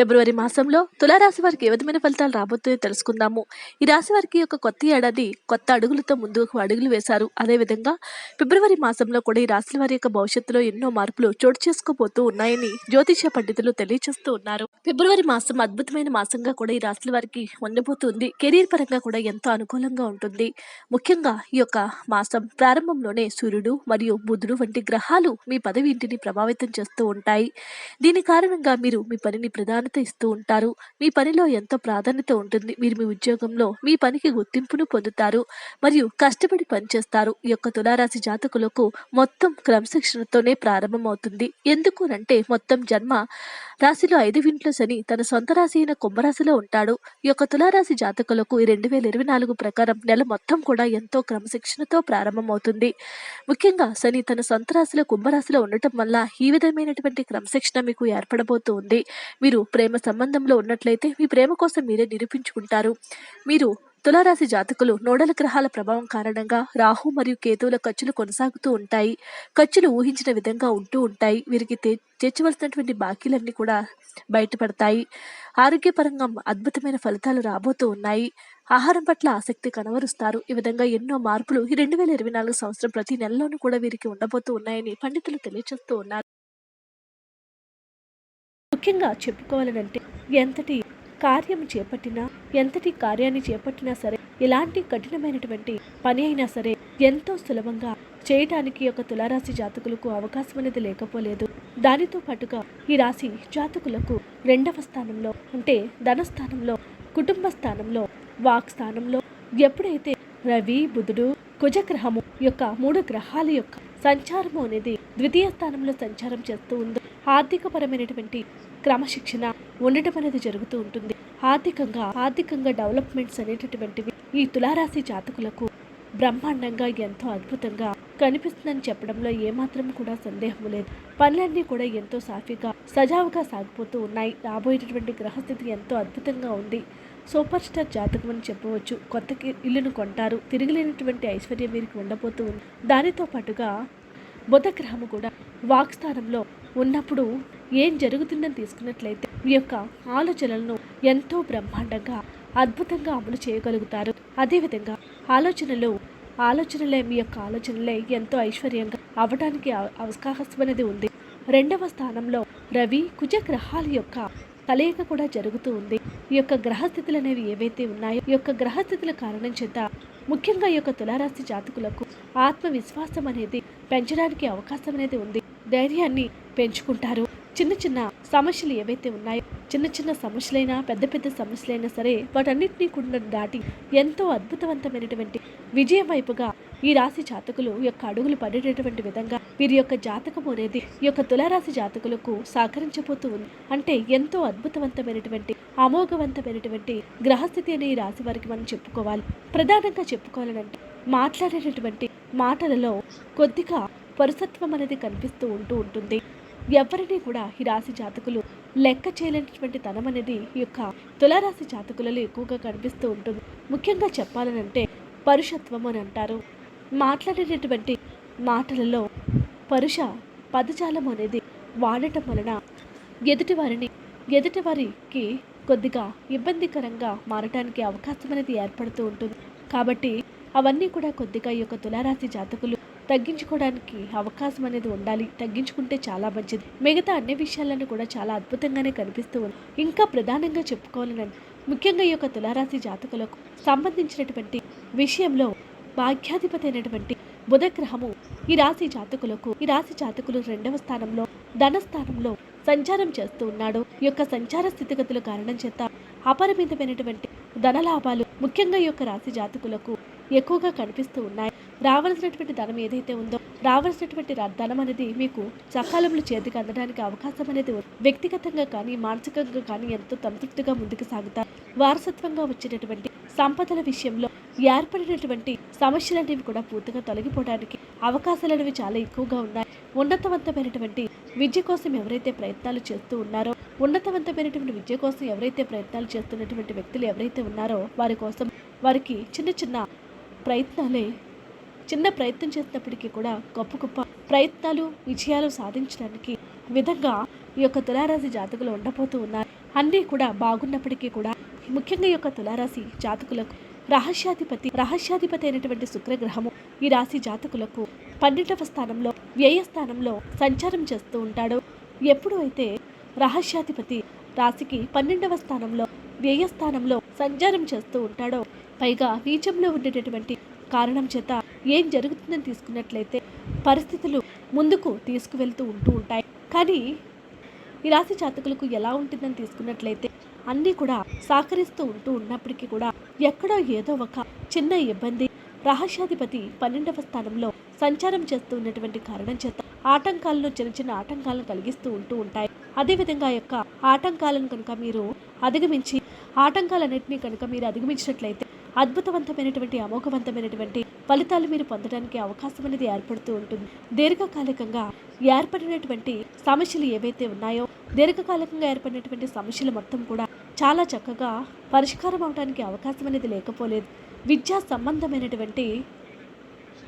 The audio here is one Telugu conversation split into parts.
ఫిబ్రవరి మాసంలో తులారాశి వారికి ఏ విధమైన ఫలితాలు రాబోతుందో తెలుసుకుందాము. ఈ రాశి వారికి ఒక కొత్త ఏడాది కొత్త అడుగులతో ముందుకు అడుగులు వేశారు. అదేవిధంగా ఫిబ్రవరి మాసంలో కూడా ఈ రాశుల వారి యొక్క భవిష్యత్తులో ఎన్నో మార్పులు చోటు చేసుకోబోతూ ఉన్నాయని జ్యోతిష పండితులు తెలియజేస్తూ ఉన్నారు. ఫిబ్రవరి మాసం అద్భుతమైన మాసంగా కూడా ఈ రాశుల వారికి ఉండబోతుంది. కెరీర్ పరంగా కూడా ఎంతో అనుకూలంగా ఉంటుంది. ముఖ్యంగా ఈ యొక్క మాసం ప్రారంభంలోనే సూర్యుడు మరియు బుధుడు వంటి గ్రహాలు మీ పదవి ఇంటిని ప్రభావితం చేస్తూ ఉంటాయి. దీని కారణంగా మీరు మీ పనిని ప్రధాన ప్రాధాన్యత ఇస్తూ ఉంటారు. మీ పనిలో ఎంతో ప్రాధాన్యత ఉంటుంది. మీరు మీ ఉద్యోగంలో మీ పనికి గుర్తింపును పొందుతారు. మరియు కష్టపడి పనిచేస్తారు. ఈ యొక్క తులారాశి జాతకులకు మొత్తం క్రమశిక్షణతోనే ప్రారంభమవుతుంది. ఎందుకు అంటే మొత్తం జన్మ రాశిలో ఐదు వింట్లో శని తన సొంత రాశి అయిన కుంభరాశిలో ఉంటాడు. ఈ యొక్క తులారాశి జాతకులకు ఈ రెండు వేల ఇరవై నాలుగు ప్రకారం నెల మొత్తం కూడా ఎంతో క్రమశిక్షణతో ప్రారంభమవుతుంది. ముఖ్యంగా శని తన సొంత రాశిలో కుంభరాశిలో ఉండటం వల్ల ఈ విధమైనటువంటి క్రమశిక్షణ మీకు ఏర్పడబోతూ ఉంది. మీరు ప్రేమ సంబంధంలో ఉన్నట్లయితే మీ ప్రేమ కోసం మీరే నిరూపించుకుంటారు. మీరు తులారాశి జాతకులు నోడల గ్రహాల ప్రభావం కారణంగా రాహు మరియు కేతువుల ఖర్చులు కొనసాగుతూ ఉంటాయి. ఖర్చులు ఊహించిన విధంగా ఉంటూ ఉంటాయి. వీరికి తీర్చవలసినటువంటి బాకీలన్నీ కూడా బయటపడతాయి. ఆరోగ్యపరంగా అద్భుతమైన ఫలితాలు రాబోతూ ఉన్నాయి. ఆహారం పట్ల ఆసక్తి కనవరుస్తారు ఈ విధంగా ఎన్నో మార్పులు ఈ రెండు వేల ఇరవై నాలుగు సంవత్సరం ప్రతి నెలలోనూ కూడా వీరికి ఉండబోతూ ఉన్నాయని పండితులు తెలియజేస్తూ ఉన్నారు. ముఖ్యంగా చెప్పుకోవాలనంటే ఎంతటి కార్యం చేపట్టినా ఎంతటి కార్యాన్ని చేపట్టినా సరే ఎలాంటి కఠినమైనటువంటి పని అయినా సరే ఎంతో సులభంగా చేయటానికి ఒక తులారాశి జాతకులకు అవకాశం అనేది లేకపోలేదు. దానితో పాటుగా ఈ రాశి జాతకులకు రెండవ స్థానంలో అంటే ధనస్థానంలో కుటుంబ స్థానంలో వాక్ స్థానంలో ఎప్పుడైతే రవి బుధుడు కుజగ్రహము యొక్క మూడు గ్రహాల యొక్క సంచారము అనేది ద్వితీయ స్థానంలో సంచారం చేస్తూ ఉందో ఆర్థికపరమైనటువంటి క్రమశిక్షణ ఉండటం అనేది జరుగుతూ ఉంటుంది. ఆర్థికంగా ఆర్థికంగా డెవలప్మెంట్స్ అనేటటువంటివి ఈ తులారాశి జాతకులకు బ్రహ్మాండంగా ఎంతో అద్భుతంగా కనిపిస్తుందని చెప్పడంలో ఏమాత్రం కూడా సందేహం లేదు. పనులన్నీ కూడా ఎంతో సాఫీగా సజావుగా సాగిపోతూ ఉన్నాయి. రాబోయేటటువంటి గ్రహస్థితి ఎంతో అద్భుతంగా ఉంది. సూపర్ స్టార్ జాతకం అని చెప్పవచ్చు. కొత్త ఇల్లును కొంటారు. తిరిగిలేనటువంటి ఐశ్వర్యం వీరికి ఉండబోతూ ఉంది. దానితో పాటుగా బుధ గ్రహము కూడా వాక్స్థానంలో ఉన్నప్పుడు ఏం జరుగుతుందని తీసుకున్నట్లయితే మీ యొక్క ఆలోచనలను ఎంతో బ్రహ్మాండంగా అద్భుతంగా అమలు చేయగలుగుతారు. అదేవిధంగా ఆలోచనలు ఆలోచనలే మీ యొక్క ఆలోచనలే ఎంతో ఐశ్వర్యంగా అవడానికి అవ- అవకాశం అనేది ఉంది. రెండవ స్థానంలో రవి కుజ గ్రహాల యొక్క కలయిక కూడా జరుగుతూ ఉంది. ఈ యొక్క గ్రహస్థితులు అనేవి ఏవైతే ఉన్నాయో ఈ యొక్క గ్రహస్థితుల కారణం చేత ముఖ్యంగా ఈ యొక్క తులారాశి జాతకులకు ఆత్మవిశ్వాసం అనేది పెంచడానికి అవకాశం అనేది ఉంది. ధైర్యాన్ని పెంచుకుంటారు. చిన్న చిన్న సమస్యలు ఏవైతే ఉన్నాయో చిన్న చిన్న సమస్యలైనా పెద్ద పెద్ద సమస్యలైనా సరే వాటన్నిటినీ కూడా దాటి ఎంతో అద్భుతవంతమైనటువంటి విజయం వైపుగా ఈ రాశి జాతకులు యొక్క అడుగులు పడేటటువంటి విధంగా వీరి యొక్క జాతకం అనేది ఈ యొక్క తులారాశి జాతకులకు సహకరించబోతూ ఉంది. అంటే ఎంతో అద్భుతవంతమైనటువంటి అమోఘవంతమైనటువంటి గ్రహస్థితి అనే ఈ రాశి వారికి మనం చెప్పుకోవాలి. ప్రధానంగా చెప్పుకోవాలంటే మాట్లాడేటటువంటి మాటలలో కొద్దిగా పరుసత్వం అనేది కనిపిస్తూ ఉంటూ ఉంటుంది. ఎవరిని కూడా ఈ రాశి జాతకులు లెక్క చేయలేనటువంటి తనం అనేది ఈ యొక్క తులారాశి జాతకులలో ఎక్కువగా కనిపిస్తూ ఉంటుంది. ముఖ్యంగా చెప్పాలనంటే పరుషత్వం అని అంటారు. మాట్లాడేటటువంటి మాటలలో పరుష పదజాలం అనేది వాడటం వలన ఎదుటివారిని ఎదుటివారికి కొద్దిగా ఇబ్బందికరంగా మారటానికి అవకాశం అనేది ఏర్పడుతూ ఉంటుంది. కాబట్టి అవన్నీ కూడా కొద్దిగా ఈ యొక్క తులారాశి జాతకులు తగ్గించుకోవడానికి అవకాశం అనేది ఉండాలి. తగ్గించుకుంటే చాలా మంచిది. మిగతా అన్ని విషయాలను కూడా చాలా అద్భుతంగానే కనిపిస్తూ ఉంది. ఇంకా ప్రధానంగా చెప్పుకోవాలని ముఖ్యంగా ఈ యొక్క తులారాశి జాతకులకు సంబంధించినటువంటి విషయంలో భాగ్యాధిపతి అయినటువంటి బుధగ్రహము ఈ రాశి జాతకులకు ఈ రాశి జాతకులు రెండవ స్థానంలో ధన స్థానంలో సంచారం చేస్తూ ఉన్నాడు. ఈ యొక్క సంచార స్థితిగతుల కారణం చేత అపరిమితమైనటువంటి ధనలాభాలు ముఖ్యంగా ఈ యొక్క రాశి జాతకులకు ఎక్కువగా కనిపిస్తూ ఉన్నాయి. రావాల్సినటువంటి ధనం ఏదైతే ఉందో రావాల్సినటువంటి ధనం అనేది మీకు సకాలంలో చేతికి అందడానికి అవకాశం అనేది వ్యక్తిగతంగా కానీ మానసికంగా కానీ ఎంతో సంతృప్తిగా ముందుకు సాగుతారు. వారసత్వంగా వచ్చినటువంటి సంపదల విషయంలో ఏర్పడినటువంటి సమస్యలనేవి కూడా పూర్తిగా తొలగిపోవడానికి అవకాశాలు అనేవి చాలా ఎక్కువగా ఉన్నాయి. ఉన్నతవంతమైనటువంటి విద్య కోసం ఎవరైతే ప్రయత్నాలు చేస్తూ ఉన్నారో ఉన్నతవంతమైనటువంటి విద్య కోసం ఎవరైతే ప్రయత్నాలు చేస్తున్నటువంటి వ్యక్తులు ఎవరైతే ఉన్నారో వారి కోసం వారికి చిన్న చిన్న ప్రయత్నాలే. చిన్న ప్రయత్నం చేసినప్పటికీ కూడా గొప్ప గొప్ప ప్రయత్నాలు విజయాలు సాధించడానికి విధంగా ఈ యొక్క తులారాశి జాతకులు ఉండబోతూ ఉన్నారు. అన్నీ కూడా బాగున్నప్పటికీ కూడా ముఖ్యంగా ఈ యొక్క తులారాశి జాతకులకు రహస్యాధిపతి రహస్యాధిపతి అయినటువంటి శుక్రగ్రహము ఈ రాశి జాతకులకు పన్నెండవ స్థానంలో వ్యయ స్థానంలో సంచారం చేస్తూ ఉంటాడు. ఎప్పుడు అయితే రహస్యాధిపతి రాశికి పన్నెండవ స్థానంలో వ్యయస్థానంలో సంచారం చేస్తూ ఉంటాడో పైగా నీచంలో ఉండేటటువంటి కారణం చేత ఏం జరుగుతుందని తీసుకున్నట్లయితే పరిస్థితులు ముందుకు తీసుకువెళ్తూ ఉంటూ ఉంటాయి. కానీ ఈ రాశి జాతకులకు ఎలా ఉంటుందని తీసుకున్నట్లయితే అన్నీ కూడా సహకరిస్తూ ఉంటూ ఉన్నప్పటికీ కూడా ఎక్కడో ఏదో ఒక చిన్న ఇబ్బంది రహస్యాధిపతి పన్నెండవ స్థానంలో సంచారం చేస్తూ ఉన్నటువంటి కారణం చేత ఆటంకాలను చిన్న చిన్న ఆటంకాలను కలిగిస్తూ ఉంటూ ఉంటాయి. అదేవిధంగా ఆ యొక్క ఆటంకాలను కనుక మీరు అధిగమించి ఆటంకాలన్నింటినీ కనుక మీరు అధిగమించినట్లయితే అద్భుతవంతమైనటువంటి అమోఘవంతమైనటువంటి ఫలితాలు మీరు పొందడానికి అవకాశం అనేది ఏర్పడుతూ ఉంటుంది. దీర్ఘకాలికంగా ఏర్పడినటువంటి సమస్యలు ఏవైతే ఉన్నాయో దీర్ఘకాలికంగా ఏర్పడినటువంటి సమస్యలు మొత్తం కూడా చాలా చక్కగా పరిష్కారం అవడానికి అవకాశం అనేది లేకపోలేదు. విద్యా సంబంధమైనటువంటి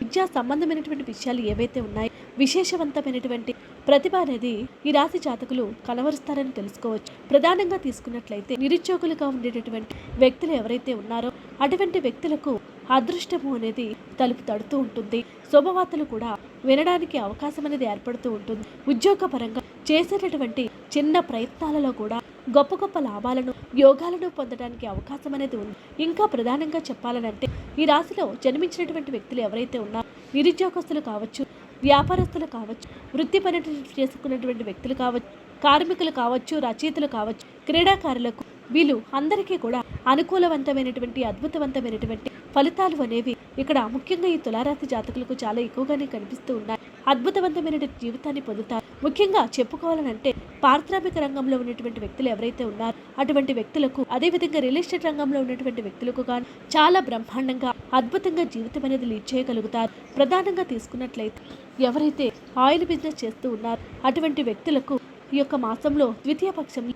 విద్యా సంబంధమైనటువంటి విషయాలు ఏవైతే ఉన్నాయో విశేషవంతమైనటువంటి ప్రతిభ అనేది ఈ రాశి జాతకులు కలవరుస్తారని తెలుసుకోవచ్చు. ప్రధానంగా తీసుకున్నట్లయితే నిరుద్యోగులుగా ఉండేటటువంటి వ్యక్తులు ఎవరైతే ఉన్నారో అటువంటి వ్యక్తులకు అదృష్టము అనేది తలుపు తడుతూ ఉంటుంది. శుభవార్తలు కూడా వినడానికి అవకాశం అనేది ఏర్పడుతూ ఉంటుంది. ఉద్యోగపరంగా చేసేటటువంటి చిన్న ప్రయత్నాలలో కూడా గొప్ప గొప్ప లాభాలను యోగాలను పొందడానికి అవకాశం అనేది ఉంది. ఇంకా ప్రధానంగా చెప్పాలనంటే ఈ రాశిలో జన్మించినటువంటి వ్యక్తులు ఎవరైతే ఉన్నారో నిరుద్యోగస్తులు కావచ్చు వ్యాపారస్తులు కావచ్చు వృత్తి పని చేసుకున్నటువంటి వ్యక్తులు కావచ్చు కార్మికులు కావచ్చు రచయితలు కావచ్చు క్రీడాకారులకు వీళ్ళు అందరికీ కూడా అనుకూలవంతమైనటువంటి అద్భుతవంతమైనటువంటి ఫలితాలు అనేవి ఇక్కడ ముఖ్యంగా ఈ తులారాశి జాతకులకు చాలా ఎక్కువగానే కనిపిస్తూ ఉన్నాయి. అద్భుతవంతమైనటువంటి జీవితాన్ని పొందుతారు. ముఖ్యంగా చెప్పుకోవాలనంటే పారిశ్రామిక రంగంలో ఉన్నటువంటి వ్యక్తులు ఎవరైతే ఉన్నారో అటువంటి వ్యక్తులకు అదేవిధంగా రియల్ ఎస్టేట్ రంగంలో ఉన్నటువంటి వ్యక్తులకు కానీ చాలా బ్రహ్మాండంగా అద్భుతంగా జీవితం అనేది లీడ్ చేయగలుగుతారు. ప్రధానంగా తీసుకున్నట్లయితే ఎవరైతే ఆయిల్ బిజినెస్ చేస్తూ ఉన్నారో అటువంటి వ్యక్తులకు ఈ యొక్క మాసంలో ద్వితీయ పక్షంలో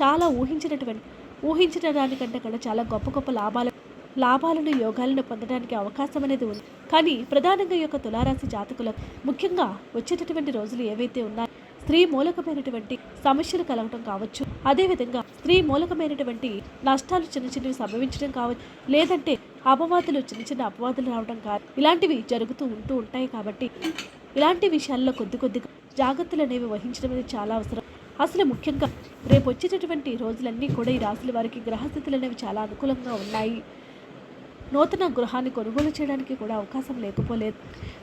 చాలా ఊహించినటువంటి ఊహించిన దానికంటే కూడా చాలా గొప్ప గొప్ప లాభాలు లాభాలను యోగాలను పొందడానికి అవకాశం అనేది ఉంది. కానీ ప్రధానంగా యొక్క తులారాశి జాతకులకు ముఖ్యంగా వచ్చేటటువంటి రోజులు ఏవైతే ఉన్నాయో స్త్రీ మూలకమైనటువంటి సమస్యలు కలగటం కావచ్చు. అదేవిధంగా స్త్రీ మూలకమైనటువంటి నష్టాలు చిన్న చిన్నవి సంభవించడం కావచ్చు. లేదంటే అపవాదులు చిన్న చిన్న అపవాదులు రావడం కాదు ఇలాంటివి జరుగుతూ ఉంటూ ఉంటాయి కాబట్టి ఇలాంటి విషయాల్లో కొద్ది కొద్దిగా జాగ్రత్తలు అనేవి వహించడం అనేది చాలా అవసరం. అసలు ముఖ్యంగా రేపు వచ్చేటటువంటి రోజులన్నీ కూడా ఈ రాశుల వారికి గ్రహస్థితులు అనేవి చాలా అనుకూలంగా ఉన్నాయి. నూతన గృహాన్ని కొనుగోలు చేయడానికి కూడా అవకాశం లేకపోలేదు.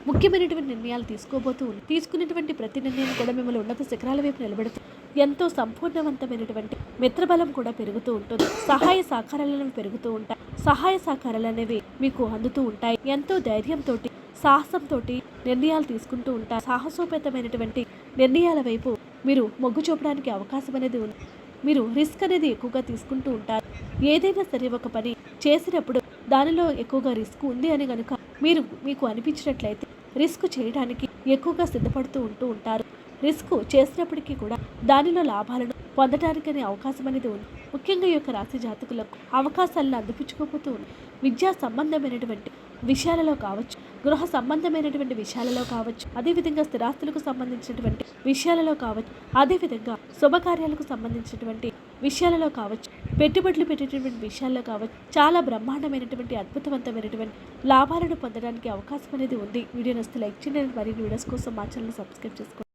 ముఖ్యమైనటువంటి నిర్ణయాలు తీసుకోబోతూ తీసుకునేటువంటి ప్రతి నిర్ణయం కూడా మిమ్మల్ని ఉన్నత శిఖరాల వైపు నిలబెడుతుంది ఎంతో సంపూర్ణవంతమైనటువంటి మిత్రబలం కూడా పెరుగుతూ ఉంటుంది. సహాయ సహకారాలు అనేవి పెరుగుతూ ఉంటాయి. సహాయ సహకారాలు అనేవి మీకు అందుతూ ఉంటాయి. ఎంతో ధైర్యంతో సాహసంతో నిర్ణయాలు తీసుకుంటూ ఉంటారు. సాహసోపేతమైనటువంటి నిర్ణయాల వైపు మీరు మొగ్గు చూపడానికి అవకాశం అనేది ఉంది. మీరు రిస్క్ అనేది ఎక్కువగా తీసుకుంటూ ఉంటారు. ఏదైనా సరే ఒక పని చేసినప్పుడు దానిలో ఎక్కువగా రిస్క్ ఉంది అని కనుక మీరు మీకు అనిపించినట్లయితే రిస్క్ చేయడానికి ఎక్కువగా సిద్ధపడుతూ ఉంటూ ఉంటారు. రిస్క్ చేసినప్పటికీ కూడా దానిలో లాభాలను పొందడానికి అనే అవకాశం అనేది ఉంది. ముఖ్యంగా ఈ యొక్క రాశి జాతకులకు అవకాశాలను అందిపించుకోకపోతూ ఉంది. విద్యా సంబంధమైనటువంటి విషయాలలో కావచ్చు గృహ సంబంధమైనటువంటి విషయాలలో కావచ్చు అదేవిధంగా స్థిరాస్తులకు సంబంధించినటువంటి విషయాలలో కావచ్చు అదేవిధంగా శుభకార్యాలకు సంబంధించినటువంటి విషయాలలో కావచ్చు పెట్టుబడులు పెట్టేటటువంటి విషయాల్లో కావచ్చు చాలా బ్రహ్మాండమైనటువంటి అద్భుతవంతమైనటువంటి లాభాలను పొందడానికి అవకాశం అనేది ఉంది. వీడియో నస్తే లైక్ చేయండి మరిన్ని వీడియోస్ కోసం మా ఛానల్ సబ్స్క్రైబ్ చేసుకోండి.